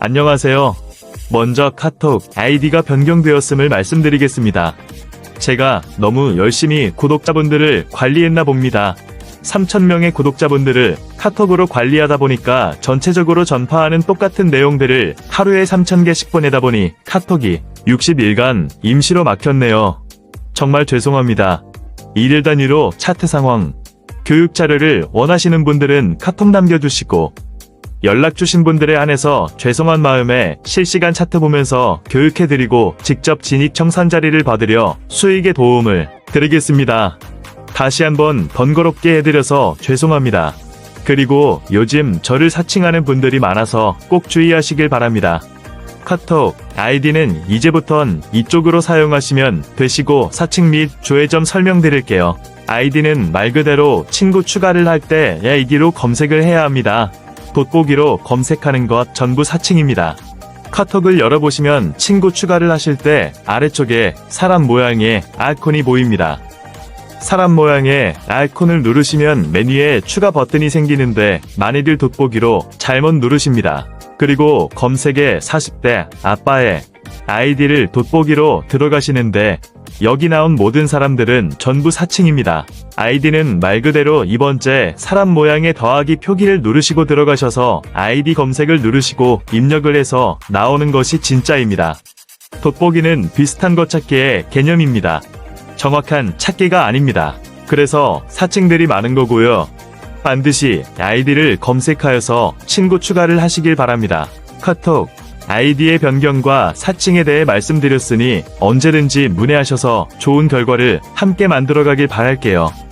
안녕하세요. 먼저 카톡 아이디가 변경되었음을 말씀드리겠습니다. 제가 너무 열심히 구독자분들을 관리했나 봅니다. 3,000명의 구독자분들을 카톡으로 관리하다 보니까 전체적으로 전파하는 똑같은 내용들을 하루에 3,000개씩 보내다 보니 카톡이 60일간 임시로 막혔네요. 정말 죄송합니다. 일일 단위로 차트 상황, 교육 자료를 원하시는 분들은 카톡 남겨주시고 연락 주신 분들에 한해서 죄송한 마음에 실시간 차트 보면서 교육해드리고 직접 진입 청산 자리를 받으려 수익에 도움을 드리겠습니다. 다시 한번 번거롭게 해드려서 죄송합니다. 그리고 요즘 저를 사칭하는 분들이 많아서 꼭 주의하시길 바랍니다. 카톡 아이디는 이제부턴 이쪽으로 사용하시면 되시고 사칭 및 조회점 설명드릴게요. 아이디는 말 그대로 친구 추가를 할 때 아이디로 검색을 해야 합니다. 돋보기로 검색하는 것 전부 사칭입니다. 카톡을 열어보시면 친구 추가를 하실 때 아래쪽에 사람 모양의 아이콘이 보입니다. 사람 모양의 아이콘을 누르시면 메뉴에 추가 버튼이 생기는데 많이들 돋보기로 잘못 누르십니다. 그리고 검색에 40대 아빠의 아이디를 돋보기로 들어가시는데 여기 나온 모든 사람들은 전부 사칭입니다. 아이디는 말 그대로 이번째 사람 모양의 더하기 표기를 누르시고 들어가셔서 아이디 검색을 누르시고 입력을 해서 나오는 것이 진짜입니다. 돋보기는 비슷한 것 찾기의 개념입니다. 정확한 찾기가 아닙니다. 그래서 사칭들이 많은 거고요. 반드시 아이디를 검색하여서 친구 추가를 하시길 바랍니다. 카톡 아이디의 변경과 사칭에 대해 말씀드렸으니 언제든지 문의하셔서 좋은 결과를 함께 만들어가길 바랄게요.